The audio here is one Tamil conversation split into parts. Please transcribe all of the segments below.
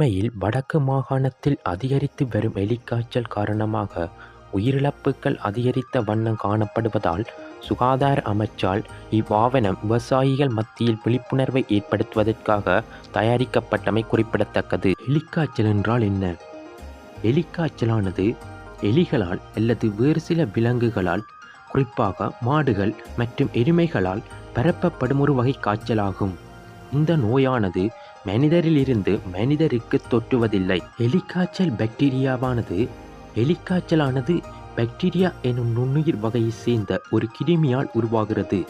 அண்மையில் வடக்கு மாகாணத்தில் அதிகரித்து வரும் எலிக்காய்ச்சல் காரணமாக உயிரிழப்புகள் அதிகரித்த வண்ணம் காணப்படுவதால் சுகாதார அமைச்சால் இவ்வாவணம் விவசாயிகள் மத்தியில் விழிப்புணர்வை ஏற்படுத்துவதற்காக தயாரிக்கப்பட்டமை குறிப்பிடத்தக்கது. எலிக்காய்ச்சல் என்றால் என்ன? எலிக்காய்ச்சலானது எலிகளால் அல்லது வேறு சில விலங்குகளால் குறிப்பாக மாடுகள் மற்றும் எருமைகளால் பரப்பப்படும் ஒரு வகை காய்ச்சலாகும். இந்த நோயானது மனிதரிலிருந்து மனிதருக்கு தொற்றுவதில்லை. எலிக்காய்ச்சல் பாக்டீரியாவானது எலிக்காய்ச்சலானது பாக்டீரியா எனும் நுண்ணுயிர் வகையை சேர்ந்த ஒரு கிருமியால் உருவாகிறது.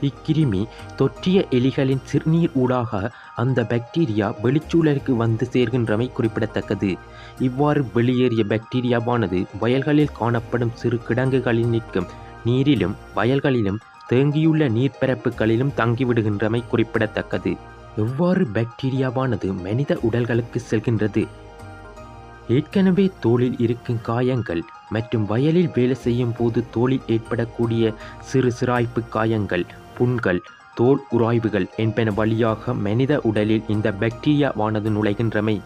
இக்கிருமி தொற்றிய எலிகளின் சிறுநீர் ஊடாக அந்த பாக்டீரியா வெளிச்சூழலுக்கு வந்து சேர்கின்றமை குறிப்பிடத்தக்கது. இவ்வாறு வெளியேறிய பாக்டீரியாவானது வயல்களில் காணப்படும் சிறு கிடங்குகளில் நிற்கும் நீரிலும் வயல்களிலும் தேங்கியுள்ள நீர்ப்பரப்புகளிலும் தங்கிவிடுகின்றமை குறிப்பிடத்தக்கது. எவ்வாறு பாக்டீரியாவானது மனித உடல்களுக்கு செல்கின்றது? ஏற்கனவே தோளில் இருக்கும் காயங்கள் மற்றும் வயலில் வேலை செய்யும் போது தோளில் ஏற்படக்கூடிய சிறு சிராய்ப்பு காயங்கள் புண்கள் தோல் உராய்வுகள் என்பன வழியாக மனித உடலில் இந்த பாக்டீரியாவானது நுழைகின்றமை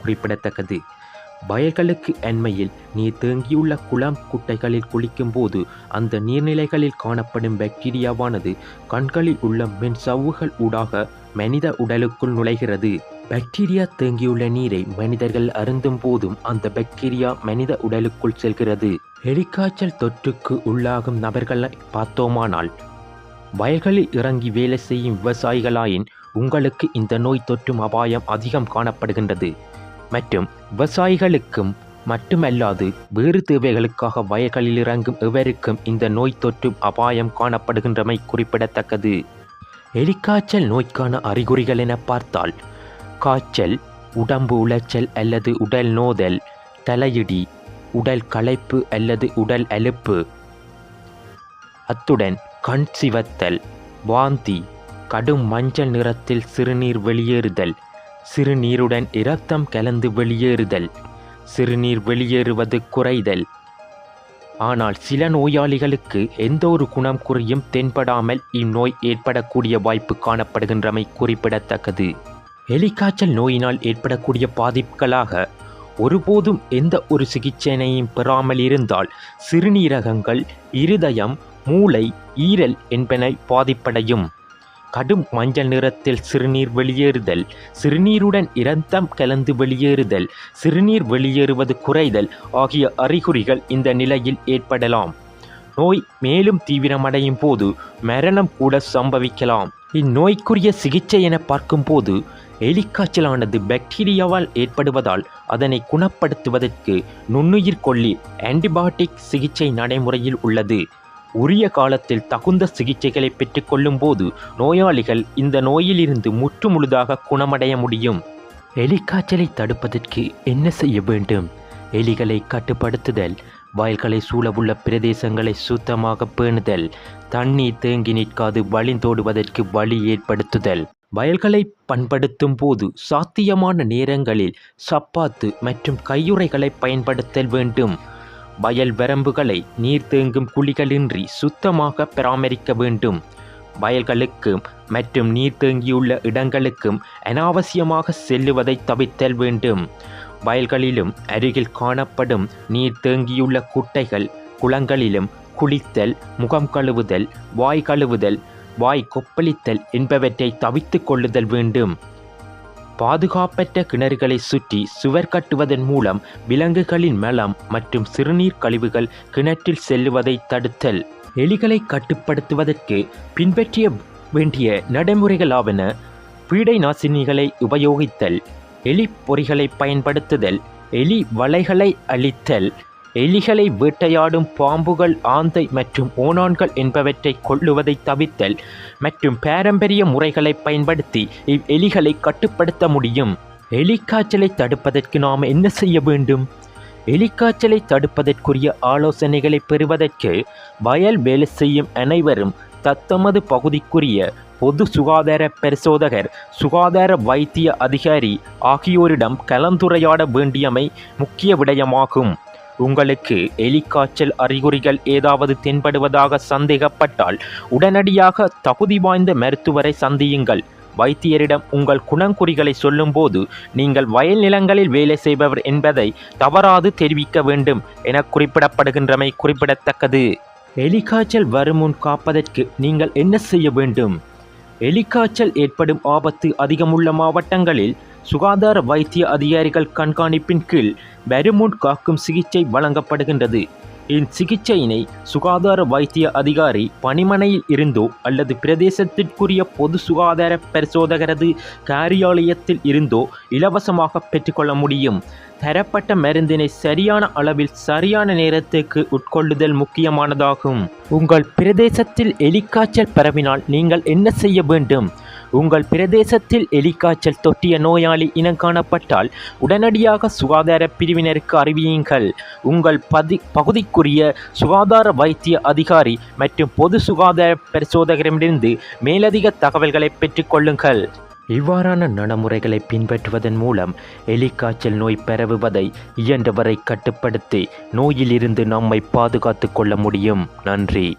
குறிப்பிடத்தக்கது. வயல்களுக்கு அண்மையில் நீர் தேங்கியுள்ள குளம் குட்டைகளில் குளிக்கும் போது அந்த நீர்நிலைகளில் காணப்படும் பாக்டீரியாவானது கண்களில் உள்ள மென் சவ்வுகள் ஊடாக மனித உடலுக்குள் நுழைகிறது. பாக்டீரியா தேங்கியுள்ள நீரை மனிதர்கள் அருந்தும் போதும் அந்த பாக்டீரியா மனித உடலுக்குள் செல்கிறது. எலிக்காய்ச்சல் தொற்றுக்கு உள்ளாகும் நபர்களை பார்த்தோமானால் வயல்களில் இறங்கி வேலை செய்யும் விவசாயிகளாயின் உங்களுக்கு இந்த நோய் தொற்றும் அபாயம் அதிகம் காணப்படுகின்றது. மற்றும் விவசாயிகளுக்கும் மட்டுமல்லாது வேறு தேவைகளுக்காக வயல்களில் இறங்கும் எவருக்கும் இந்த நோய் தொற்றும் அபாயம் காணப்படுகின்றமை குறிப்பிடத்தக்கது. எலிக்காய்ச்சல் நோய்க்கான அறிகுறிகள் என பார்த்தால் காய்ச்சல் உடம்பு உளைச்சல் அல்லது உடல் நோதல் தலையிடி உடல் களைப்பு அல்லது உடல் அலுப்பு. அத்துடன் கண் சிவத்தல் வாந்தி கடும் மஞ்சள் நிறத்தில் சிறுநீர் வெளியேறுதல் சிறுநீருடன் இரத்தம் கலந்து வெளியேறுதல் சிறுநீர் வெளியேறுவது குறைதல் ஆனால் சில நோயாளிகளுக்கு எந்த ஒரு குணம் குறையும் தென்படாமல் இந்நோய் ஏற்படக்கூடிய வாய்ப்பு காணப்படுகின்றமை குறிப்பிடத்தக்கது. எலிக்காய்ச்சல் நோயினால் ஏற்படக்கூடிய பாதிப்புகளாக ஒருபோதும் எந்த ஒரு சிகிச்சையினையும் பெறாமல் இருந்தால் சிறுநீரகங்கள் இருதயம் மூளை ஈரல் என்பன பாதிப்படையும். கடும் மஞ்சள் நிறத்தில் சிறுநீர் வெளியேறுதல். சிறுநீருடன் இரத்தம் கலந்து வெளியேறுதல். சிறுநீர் வெளியேறுவது குறைதல் ஆகிய அறிகுறிகள் இந்த நிலையில் ஏற்படலாம். நோய் மேலும் தீவிரமடையும் போது மரணம் கூட சம்பவிக்கலாம். இந்நோய்க்குரிய சிகிச்சை என பார்க்கும்போது எலிக்காய்ச்சலானது பாக்டீரியாவால் ஏற்படுவதால் அதனை குணப்படுத்துவதற்கு நுண்ணுயிர் கொல்லி ஆன்டிபயோட்டிக் சிகிச்சை நடைமுறையில் உள்ளது. உரிய காலத்தில் தகுந்த சிகிச்சைகளை பெற்றுக்கொள்ளும் போது நோயாளிகள் இந்த நோயிலிருந்து முற்றுமுழுதாக குணமடைய முடியும். எலிக்காய்ச்சலை தடுப்பதற்கு என்ன செய்ய வேண்டும்? எலிகளை கட்டுப்படுத்துதல் வயல்களை சூழவுள்ள பிரதேசங்களை சுத்தமாக பேணுதல் தண்ணீர் தேங்கி நிற்காது வழிந்தோடுவதற்கு வழி ஏற்படுத்துதல். வயல்களை பண்படுத்தும் போது சாத்தியமான நேரங்களில் சப்பாத்து மற்றும் கையுறைகளை பயன்படுத்தல் வேண்டும். வயல் வரம்புகளை நீர் தேங்கும் குழிகளின்றி சுத்தமாக பராமரிக்க வேண்டும். வயல்களுக்கும் மற்றும் நீர் தேங்கியுள்ள இடங்களுக்கும் அனாவசியமாக செல்லுவதை தவிர்த்தல் வேண்டும். வயல்களிலும் அருகில் காணப்படும் நீர் தேங்கியுள்ள குட்டைகள் குளங்களிலும் குளித்தல் முகம் கழுவுதல் வாய் கழுவுதல் வாய் கொப்பளித்தல் என்பவற்றை தவித்து கொள்ளுதல் வேண்டும். பாதுகாப்பற்ற கிணறுகளை சுற்றி சுவர் கட்டுவதன் மூலம் விலங்குகளின் மலம் மற்றும் சிறுநீர் கழிவுகள் கிணற்றில் செல்லுவதை தடுத்தல். எலிகளை கட்டுப்படுத்துவதற்கு பின்பற்றிய வேண்டிய நடைமுறைகளாவன பீடை நாசினிகளை உபயோகித்தல் எலி பொறிகளை பயன்படுத்துதல் எலி வலைகளை அழித்தல் எலிகளை வேட்டையாடும் பாம்புகள் ஆந்தை மற்றும் ஓணான்கள் என்பவற்றை கொள்ளுவதை தவிர்த்தல் மற்றும் பாரம்பரிய முறைகளை பயன்படுத்தி இவ் எலிகளை கட்டுப்படுத்த முடியும். எலிக்காய்ச்சலை தடுப்பதற்கு நாம் என்ன செய்ய வேண்டும்? எலிக்காய்ச்சலை தடுப்பதற்குரிய ஆலோசனைகளை பெறுவதற்கு வயல் வேலை செய்யும் அனைவரும் தத்தமது பகுதிக்குரிய பொது சுகாதார பரிசோதகர் சுகாதார வைத்திய அதிகாரி ஆகியோரிடம் கலந்துரையாட வேண்டியமை முக்கிய விடயமாகும். உங்களுக்கு எலிக்காய்ச்சல் அறிகுறிகள் ஏதாவது தென்படுவதாக சந்தேகப்பட்டால் உடனடியாக தகுதி வாய்ந்த மருத்துவரை சந்தியுங்கள். வைத்தியரிடம் உங்கள் குணங்குறிகளை சொல்லும்போது நீங்கள் வயல் நிலங்களில் வேலை செய்பவர் என்பதை தவறாது தெரிவிக்க வேண்டும் என குறிப்பிடப்படுகின்றமை குறிப்பிடத்தக்கது. எலிக்காய்ச்சல் வருமுன் காப்பதற்கு நீங்கள் என்ன செய்ய வேண்டும்? எலிக்காய்ச்சல் ஏற்படும் ஆபத்து அதிகமுள்ள மாவட்டங்களில் சுகாதார வைத்திய அதிகாரிகள் கண்காணிப்பின் கீழ் வருமுன் காக்கும் சிகிச்சை வழங்கப்படுகின்றது. இச்சிகிச்சையினை சுகாதார வைத்திய அதிகாரி பணிமனையில் இருந்தோ அல்லது பிரதேசத்திற்குரிய பொது சுகாதார பரிசோதகரது காரியாலயத்தில் இருந்தோ இலவசமாக பெற்றுக்கொள்ள முடியும். தரப்பட்ட மருந்தினை சரியான அளவில் சரியான நேரத்துக்கு உட்கொள்ளுதல் முக்கியமானதாகும். உங்கள் பிரதேசத்தில் எலிக்காய்ச்சல் பரவினால் நீங்கள் என்ன செய்ய வேண்டும்? உங்கள் பிரதேசத்தில் எலிக்காய்ச்சல் தொட்டிய நோயாளி இனம் காணப்பட்டால் உடனடியாக சுகாதார பிரிவினருக்கு அறிவியுங்கள். உங்கள் பதி பகுதிக்குரிய சுகாதார வைத்திய அதிகாரி மற்றும் பொது சுகாதார பரிசோதகரிடமிருந்து மேலதிக தகவல்களை பெற்றுக்கொள்ளுங்கள் இவ்வாறான நடைமுறைகளை பின்பற்றுவதன் மூலம் எலிக்காய்ச்சல் நோய் பரவுவதை இயன்றவரை கட்டுப்படுத்தி நோயிலிருந்து நம்மை பாதுகாத்து கொள்ள முடியும். நன்றி.